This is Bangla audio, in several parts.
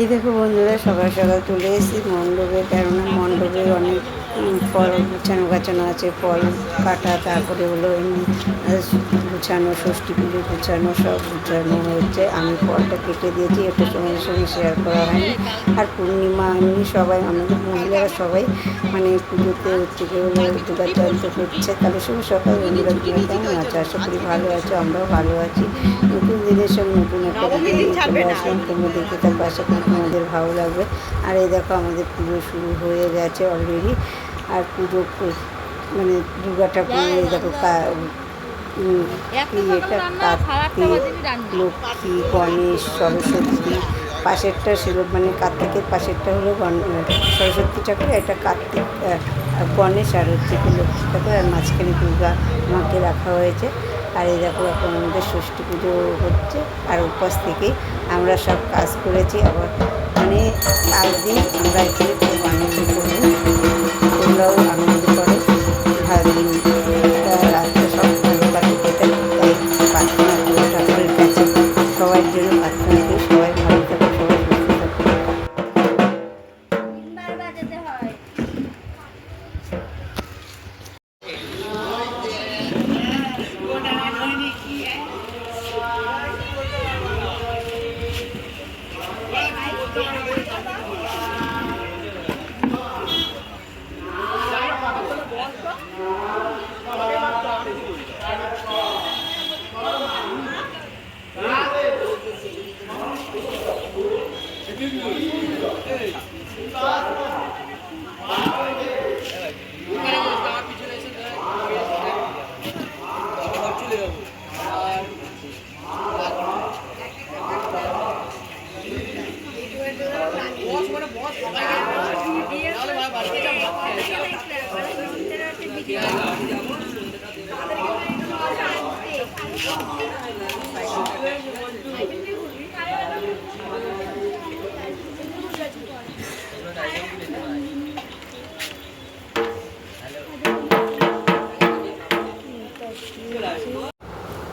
এই দেখো বন্ধুরা, সকাল সকাল চলে এসেছি। মণ্ডপে কেননা মণ্ডপে অনেক ফল গুছানো গাছানো আছে, ফল কাটা, তারপরে হলো এমনি গুছানো, ষষ্ঠী পুজো গুছানো, সব গুছানো হচ্ছে। আমি ফলটা কেটে দিয়েছি এটা তোমাদের সঙ্গে শেয়ার করা হয়নি। আর পূর্ণিমা, এমনি সবাই আমাদের মহিলারা সবাই মানে পুজোতে হচ্ছে কি হলো দুর্গাচরিত করছে তাদের সঙ্গে সকাল বন্ধুরা কেমন আছো? আশা করি ভালো আছো, আমরাও ভালো আছি। নতুন দিনের সঙ্গে নতুন একটা চলে আসলাম তোমরা দেখতে থাকবে আশা করি তোমাদের ভালো লাগবে। আর এই দেখো আমাদের পুজো শুরু হয়ে গেছে অলরেডি আর পুজো মানে দুর্গা ঠাকুর এই দেখো এটা কার্তিক লক্ষ্মী গণেশ সরস্বতী পাশেরটা ছিল মানে কার্তিকের পাশেরটা হলো সরস্বতী ঠাকুর এটা কার্তিক গণেশ আর হচ্ছে কি লক্ষ্মী ঠাকুর আর মাঝখানে দুর্গা মাকে রাখা হয়েছে। আর এই দেখো এখন আমাদের ষষ্ঠী পুজো হচ্ছে। আর উপাস থেকে আমরা সব কাজ করেছি। আবার মানে আগদিন দিন আমরা এখানে খুব আনন্দ করব। তোমরাও আনন্দ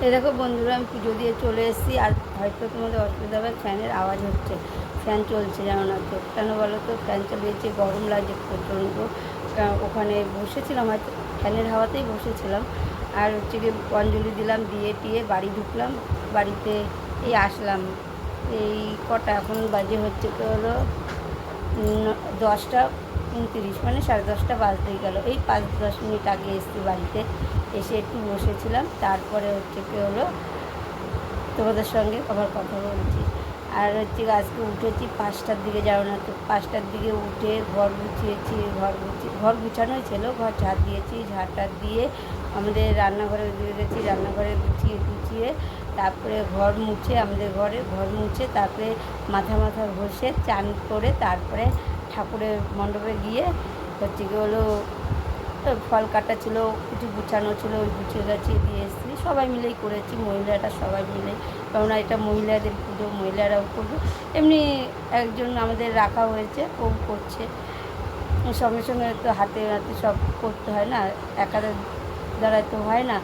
এই দেখো বন্ধুরা, আমি পুজো দিয়ে চলে এসেছি, আর হয়তো তোমাদের অসুবিধা হবে, ফ্যানের আওয়াজ হচ্ছে। ফ্যান চলছে জানো না, তো কেন বলো তো, ফ্যান চালিয়েছি, গরম লাগছে প্রচণ্ড। ওখানে বসেছিলাম, হয়তো ফ্যানের হাওয়াতেই বসেছিলাম। আর হচ্ছে গিয়ে অঞ্জলি দিলাম, দিয়ে টিয়ে বাড়ি ঢুকলাম। বাড়িতে এই আসলাম। এই কটা, এখন বাজে হচ্ছে তো হলো? দশটা। উনতিরিশ মানে সাড়ে দশটা বাজতেই গেল। এই পাঁচ দশ মিনিট আগে এসেছি বাড়িতে। এসে একটু বসেছিলাম। তারপরে হচ্ছে কি হলো? তোমাদের সঙ্গে আবার কথা বলছি। আর হচ্ছে আজকে উঠেছি পাঁচটার দিকে যাও না তো। পাঁচটার দিকে উঠে ঘর গুছিয়েছি, ঘর গুছিয়ে ঘর গুছানোই ছিল ঘর ঝাড় দিয়েছি, ঝাড়টা দিয়ে আমাদের রান্নাঘরে গেছি, রান্নাঘরে গুছিয়ে গুছিয়ে তারপরে ঘর মুছে, আমাদের ঘরে ঘর মুছে তারপরে মাথা মাথা ঘষে চান করে তারপরে ঠাকুরের মণ্ডপে গিয়ে হচ্ছে কি হলো ফল কাটা ছিল, কিছু গুছানো ছিল, ওই গুছিয়ে গাছিয়ে দিয়ে এসেছি। সবাই মিলেই করেছি, মহিলারা সবাই মিলে। কেননা এটা মহিলাদের পুজো, মহিলারাও করবে। এমনি একজন আমাদের রাখা হয়েছে, ও করছে। সঙ্গে সঙ্গে তো হাতে হাতে সব করতে হয় না একাদের দ্বারা তো হয় না।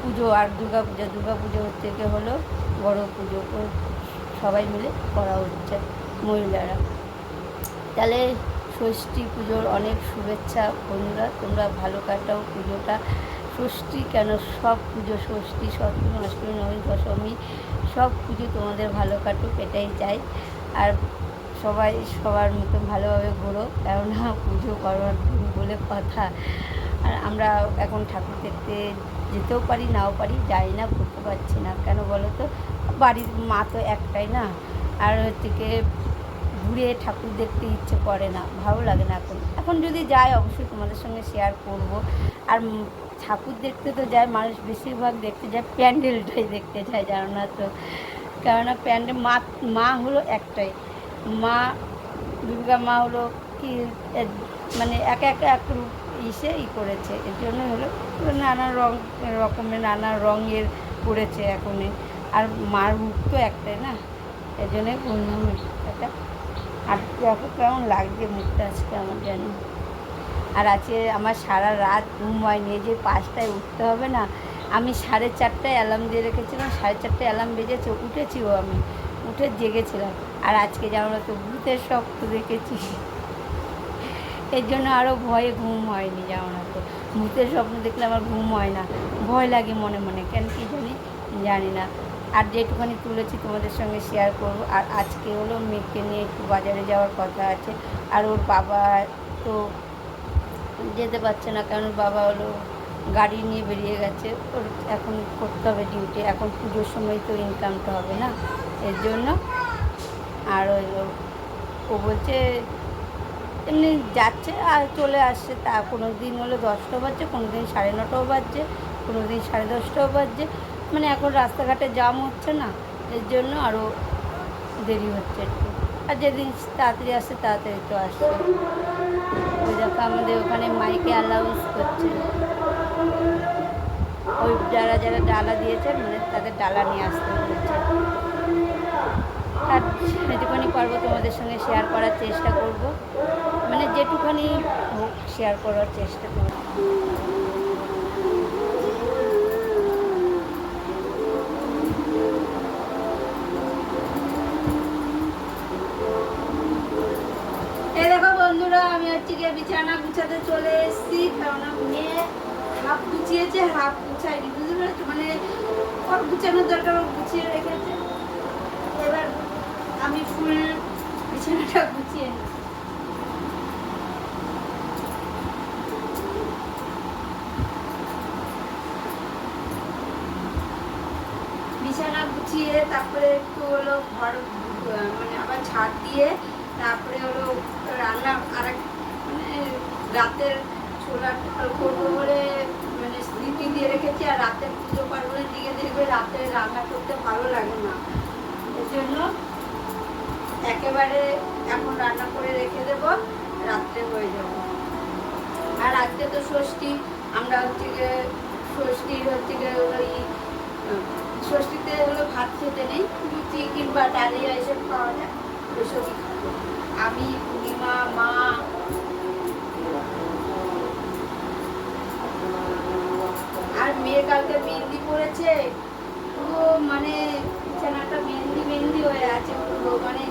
পুজো আর দুর্গা পুজো দুর্গা পুজো হচ্ছে গিয়ে হলো, বড় পুজো। সবাই মিলে করা হচ্ছে, মহিলারা। তাহলে ষষ্ঠী পুজোর অনেক শুভেচ্ছা, বন্ধুরা, তোমরা ভালো কাটাও পুজোটা। ষষ্ঠী কেন? সব পুজো ষষ্ঠী, সপ্তমী, অষ্টমী, নবমী, দশমী, সব পুজো তোমাদের ভালো কাটুক, এটাই চাই। আর সবাই সবার মতন ভালোভাবে ঘোরো, কেননা পুজো করবার দিন বলে কথা। আর আমরা এখন ঠাকুর দেখতে যেতেও পারি, নাও পারি, যাই না ঘুরতে পারছি না। কেন বলো তো? বাড়ির মা তো একটাই না। আর হচ্ছে ঘুরে ঠাকুর দেখতে ইচ্ছে করে না, ভালো লাগে না এখন। এখন যদি যায় অবশ্যই তোমাদের সঙ্গে শেয়ার করব। আর ঠাকুর দেখতে তো যায়, মানুষ বেশিরভাগ দেখতে যায়, প্যান্ডেলটাই দেখতে যায়, জানো না তো? কেননা প্যান্ডেল মা মা হলো একটাই। মা, দুর্গা মা হলো কি মানে এক এক এক রূপ ইসে ই করেছে। এর জন্য হলো নানা রং রকমের নানা রঙের করেছে এখনই। আর মার রূপ তো একটাই না? এর বললাম এটা আর দেখো কেমন লাগছে মুখটা আজকে আমার যেন। আর আজকে আমার সারা রাত ঘুম হয়নি, এই যে পাঁচটায় উঠতে হবে না, আমি সাড়ে চারটায় অ্যালার্ম দিয়ে রেখেছিলাম, সাড়ে চারটায় অ্যালার্ম বেজেছে উঠেছিও আমি, উঠে জেগেছিলাম। আর আজকে যেমন তো ভূতের স্বপ্ন দেখেছি। এর জন্য আরও ভয়ে ঘুম হয়নি যেমন তো ভূতের স্বপ্ন দেখলে আমার ঘুম হয় না, ভয় লাগে মনে মনে, কেন কি জানি? জানি না। আর যেটুখানি তুলেছি তোমাদের সঙ্গে শেয়ার করব। আর আজকে হলো মেয়েকে নিয়ে একটু বাজারে যাওয়ার কথা আছে। আর ওর বাবা তো যেতে পারছে না, কারণ বাবা হলো গাড়ি নিয়ে বেরিয়ে গেছে। ওর এখন করতে হবে ডিউটি এখন পুজোর সময় তো ইনকামটা হবে না, এর জন্য। আর ওই ও বলছে এমনি যাচ্ছে আর চলে আসছে। তা কোনো দিন হলো দশটা বাজছে কোনো দিন সাড়ে নটাও বাজছে কোনো দিন সাড়ে দশটাও বাজছে। মানে এখন রাস্তাঘাটে জাম হচ্ছে না, এর জন্য আরও দেরি হচ্ছে একটু। আর যেদিন তাড়াতাড়ি আসছে তাড়াতাড়ি তো আসছে ওই দেখো আমাদের ওখানে মাইকে অ্যালাউন্স করছে। ওই যারা যারা ডালা দিয়েছে মানে তাদের ডালা নিয়ে আসতে বলেছে। আর যেটুখানি পারব তোমাদের সঙ্গে শেয়ার করার চেষ্টা করব। মানে যেটুখানি হোক শেয়ার করার চেষ্টা করব। গুছাতে চলে এসেছি কারণ মেয়ে হাফ গুছিয়েছে হাফ গুছায়নি, বুঝতে পেরেছ? মানে ওর গুছানোর দরকার গুছিয়ে রেখেছে। এবার আমি ফুল বিছানাটা গুছিয়ে বিছানা গুছিয়ে, তারপরে একটু হলো ঘর মানে আবার ঝাড় দিয়ে, তারপরে হলো রান্না আর রাতের ছোলা ডাল করব বলে মানে স্মৃতি দিয়ে রেখেছি, আর রাতে পুজো পার্বণের দিকে দেখবে রাতে রান্না করতে ভালো লাগে না। এর জন্য একেবারে এখন রান্না করে রেখে দেবো, রাত্রে হয়ে যাবে। আর আজকে তো ষষ্ঠী, আমরা হচ্ছে গিয়ে ষষ্ঠীর হচ্ছে গিয়ে ওই, ষষ্ঠীতে হলো ভাত খেতে নেই, লুচি কিংবা ডালিয়া এসব পাওয়া যায় ওইসবই খাব। আমি, পূর্ণিমা, মা আর মেয়ে কালকে মেহেন্দি পড়েছে। পুরো মানে বিছানাটা মেহেন্দি মেহেন্দি হয়ে আছে পুরো মানে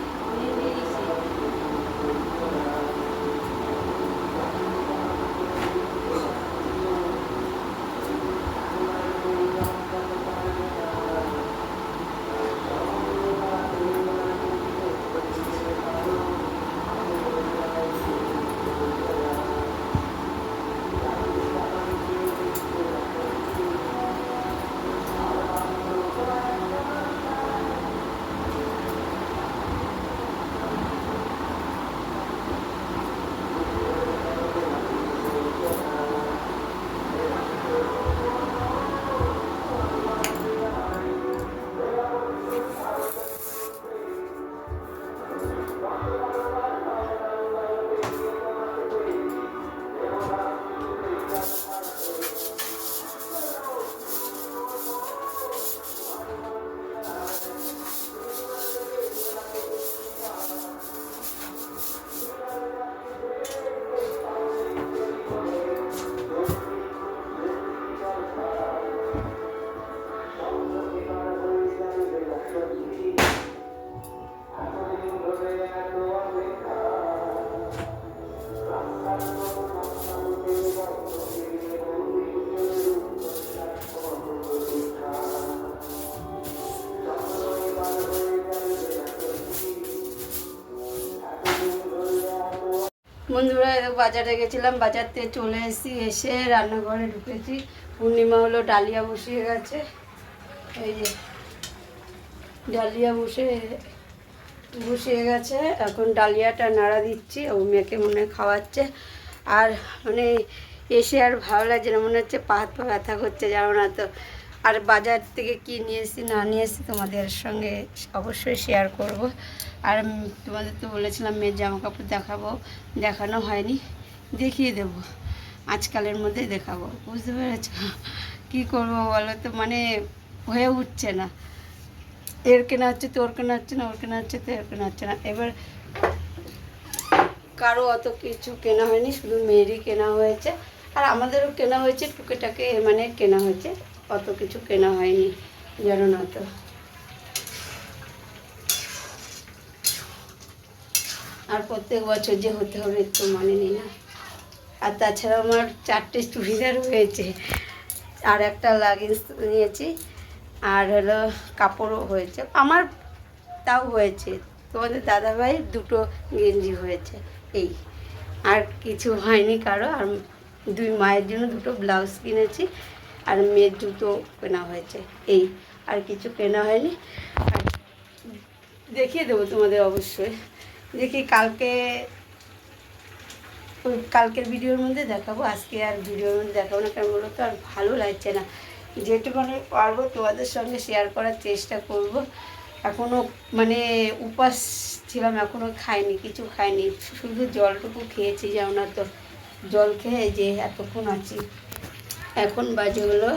বন্ধুরা বাজারে গেছিলাম, বাজার থেকে চলে এসেছি, এসে রান্নাঘরে ঢুকেছি। পূর্ণিমা হলো, ডালিয়া বসিয়ে গেছে। এই যে ডালিয়া বসে, বসিয়ে গেছে। এখন ডালিয়াটা নাড়া দিচ্ছি, ও মেয়েকে মনে খাওয়াচ্ছে। আর মানে এসে আর ভালো লাগছে না, মনে হচ্ছে পা হাত পা ব্যথা করছে, জানো না তো। আর বাজার থেকে কি নিয়ে এসেছি, না নিয়ে এসেছি তোমাদের সঙ্গে অবশ্যই শেয়ার করব। আর তোমাদের তো বলেছিলাম মেয়ের জামা কাপড় দেখাবো, দেখানো হয়নি, দেখিয়ে দেব। আজকালের মধ্যে দেখাবো, বুঝতে পেরেছ? কী করব বলো তো? মানে হয়ে উঠছে না। এর কেনা হচ্ছে তো, ওর কেনা হচ্ছে না, ওর কেনা হচ্ছে তো, এর কেনা হচ্ছে না। এবার কারও অত কিছু কেনা হয়নি, শুধু মেয়েরই কেনা হয়েছে। আর আমাদেরও কেনা হয়েছে, টুকেটাকে মানে কেনা হয়েছে। অত কিছু কেনা হয়নি, জানো না তো। আর প্রত্যেক বছর যে হতে হবে তো মানে নেই না। আর তাছাড়া আমার চারটে চুড়িদার হয়েছে, আর একটা লাগেজ নিয়েছি, আর হলো কাপড়ও হয়েছে। আমার তাও হয়েছে, তোমাদের দাদাভাই দুটো গেঞ্জি হয়েছে, এই। আর কিছু হয়নি কারও, আর দুই মায়ের জন্য দুটো ব্লাউজ কিনেছি। আর মেয়ের জুতো কেনা হয়েছে। এই, আর কিছু কেনা হয়নি। আর দেখিয়ে দেবো তোমাদের অবশ্যই। দেখি কালকে কালকের ভিডিওর মধ্যে দেখাবো, আজকে আর ভিডিওর মধ্যে দেখাবো না, কারণ বলো তো আর ভালো লাগছে না। যেটুকুনি পারব তোমাদের সঙ্গে শেয়ার করার চেষ্টা করব। এখনও মানে উপাস ছিলাম এখনও খাইনি, কিছু খাইনি। শুধু জলটুকু খেয়েছি না তো। জল খেয়ে যে এতক্ষণ আছি। এখন বাজে হলো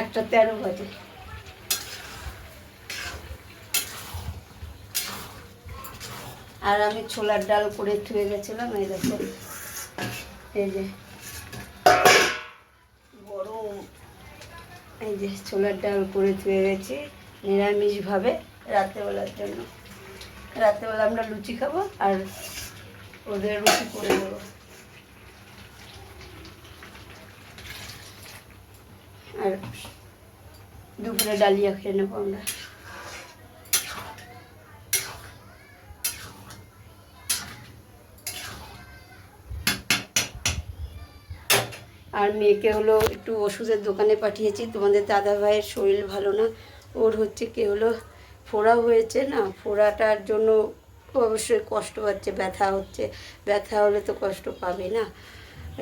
একটা তেরো বাজে। আর আমি ছোলার ডাল করে থুয়ে গেছিলাম, এই দেখো এই যে গরম। এই যে ছোলার ডাল করে থুয়ে গেছি নিরামিষভাবে রাত্রেবেলার জন্য। রাত্রেবেলা আমরা লুচি খাব আর ওদের রুটি করে দেবো আর দুপুরে ডালিয়া খেয়ে নেব আমরা। আর মেয়েকে হলো একটু ওষুধের দোকানে পাঠিয়েছি, তোমাদের দাদা ভাইয়ের শরীর ভালো না, ওর হচ্ছে কি হলো, ফোড়া হয়েছে না, ফোড়াটার জন্য অবশ্যই কষ্ট পাচ্ছে ব্যথা হচ্ছে, ব্যথা হলে তো কষ্ট পাবে না।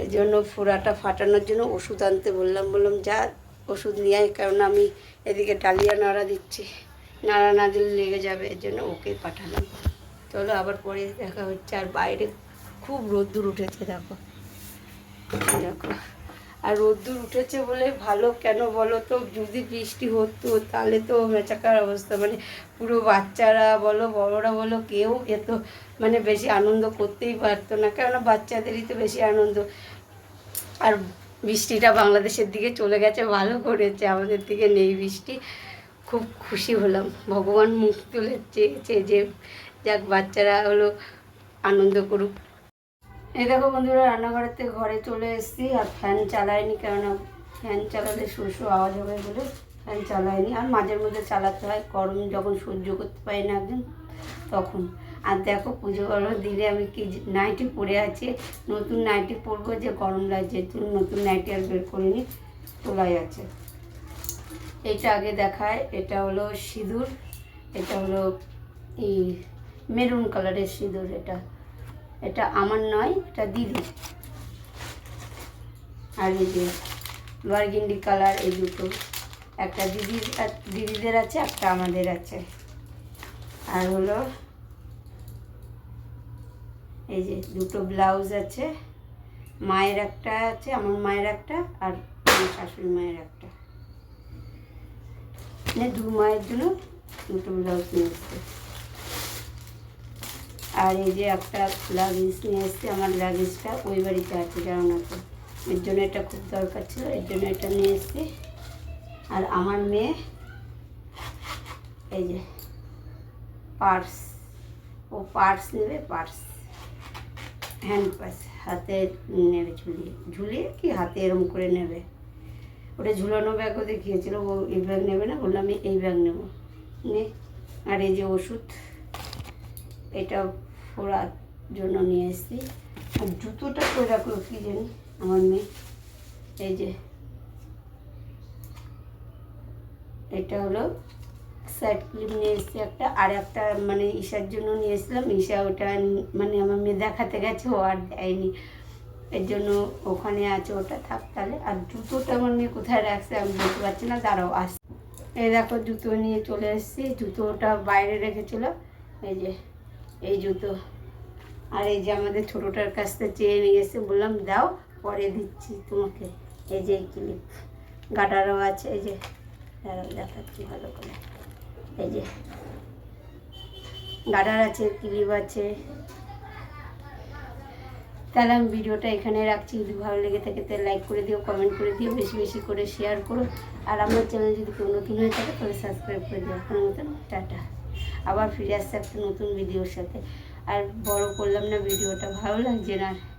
এই জন্য ফোড়াটা ফাটানোর জন্য ওষুধ আনতে বললাম বললাম, যা ওষুধ নিয়ে আয়, কারণ আমি এদিকে ডালিয়া নাড়া দিচ্ছি। নাড়া না দিলে লেগে যাবে, এর জন্য ওকে পাঠালাম। চলো আবার পরে দেখা হচ্ছে। আর বাইরে খুব রোদ্দুর উঠেছে, দেখো। দেখো। আর রোদ্দুর উঠেছে বলে ভালো কেন বলো তো? যদি বৃষ্টি হতো, তাহলে তো মেচাকার অবস্থা। মানে পুরো বাচ্চারা বলো, বড়রা বলো, কেউ এত মানে বেশি আনন্দ করতেই পারতো না। কেননা বাচ্চাদেরই তো বেশি আনন্দ। আর বৃষ্টিটা বাংলাদেশের দিকে চলে গেছে, ভালো করেছে, আমাদের দিকে নেই বৃষ্টি। খুব খুশি হলাম, ভগবান মুখ তুলে চেয়েছে যে যাক, বাচ্চারা হলো আনন্দ করুক। এই দেখো বন্ধুরা, রান্নাঘরের থেকে ঘরে চলে এসেছি, আর ফ্যান চালাইনি কেননা ফ্যান চালালে শস্য আওয়াজ হবে বলে, ফ্যান চালাইনি আর মাঝের মধ্যে চালাতে হয়, গরম যখন সহ্য করতে পারি না একদিন তখন। আর দেখো পুজো গরম দিলে আমি কি নাইটি পরে আছি, নতুন নাইটি পরবো, যে গরম লাগছে তুমি নতুন নাইটি আর বের করিনি, তোলাই আছে। এটা আগে দেখায়, এটা হলো সিঁদুর, এটা হলো এই মেরুন কালারের সিঁদুর এটা। এটা আমার নয়, এটা দিদি আর এই যে বার্গিন্ডি কালার, এই দুটো। একটা দিদি দিদিদের আছে, একটা আমাদের আছে। আর হলো এই যে দুটো ব্লাউজ আছে, মায়ের একটা আছে, আমার মায়ের একটা আর আমার শাশুড়ি মায়ের একটা। মানে দু মায়ের জন্য দুটো ব্লাউজ নিয়ে এসছে। আর এই যে একটা লাগেজ নিয়ে এসছে, আমার লাগেজটা ওই বাড়িতে আছে জানো না তো এর জন্য এটা খুব দরকার ছিল, এর জন্য এটা নিয়ে এসছি। আর আমার মেয়ে, এই যে পার্স, ও পার্স নেবে, পার্স। হ্যান্ড পার্স হাতে নেবে ঝুলিয়ে ঝুলিয়ে কি হাতে এরম করে নেবে? ওটা ঝুলানো ব্যাগও দেখিয়েছিল, ও এই ব্যাগ নেবে না বললাম আমি এই ব্যাগ নেব। নে, আর এই যে ওষুধ, এটা ফোড়ার জন্য নিয়ে এসেছি। আর জুতোটা করে রাখল কি জানি, আমার মেয়ে। এই যে, এটা হলো সাইড ক্লিপ নিয়ে এসেছি একটা, আর একটা মানে ঈশার জন্য নিয়ে এসেছিলাম ঈশা ওটা মানে আমার মেয়ে দেখাতে গেছে, ও আর দেয়নি। এর জন্য ওখানে আছে, ওটা থাক তাহলে। আর জুতোটা আমার মেয়ে কোথায় রাখছে আমি বলতে পারছি না, দাঁড়াও আস এই দেখো, জুতো নিয়ে চলে এসেছি। জুতোটা বাইরে রেখেছিল এই যে, এই জুতো। আর এই যে আমাদের ছোটোটার কাছ থেকে চেয়ে নিয়ে এসে বললাম, দাও, পরে দিচ্ছি তোমাকে। এই যে ক্লিপ গাটারও আছে, এই যে দেখাচ্ছি ভালো করে। এই যে। গাডার আছে, ক্লিপ আছে। তাহলে আমি ভিডিওটা এখানে রাখছি। যদি ভালো লেগে থাকে, তাহলে লাইক করে দিও কমেন্ট করে দিও, বেশি বেশি করে শেয়ার করো। আর আমার চ্যানেল যদি কেউ নতুন হয়ে থাকে, তাহলে সাবস্ক্রাইব করে দিও। আপনার মতন, টাটা। আবার ফিরে আসছে একটা নতুন ভিডিওর সাথে। আর বড় করলাম না, ভিডিওটা ভালো লাগছে না।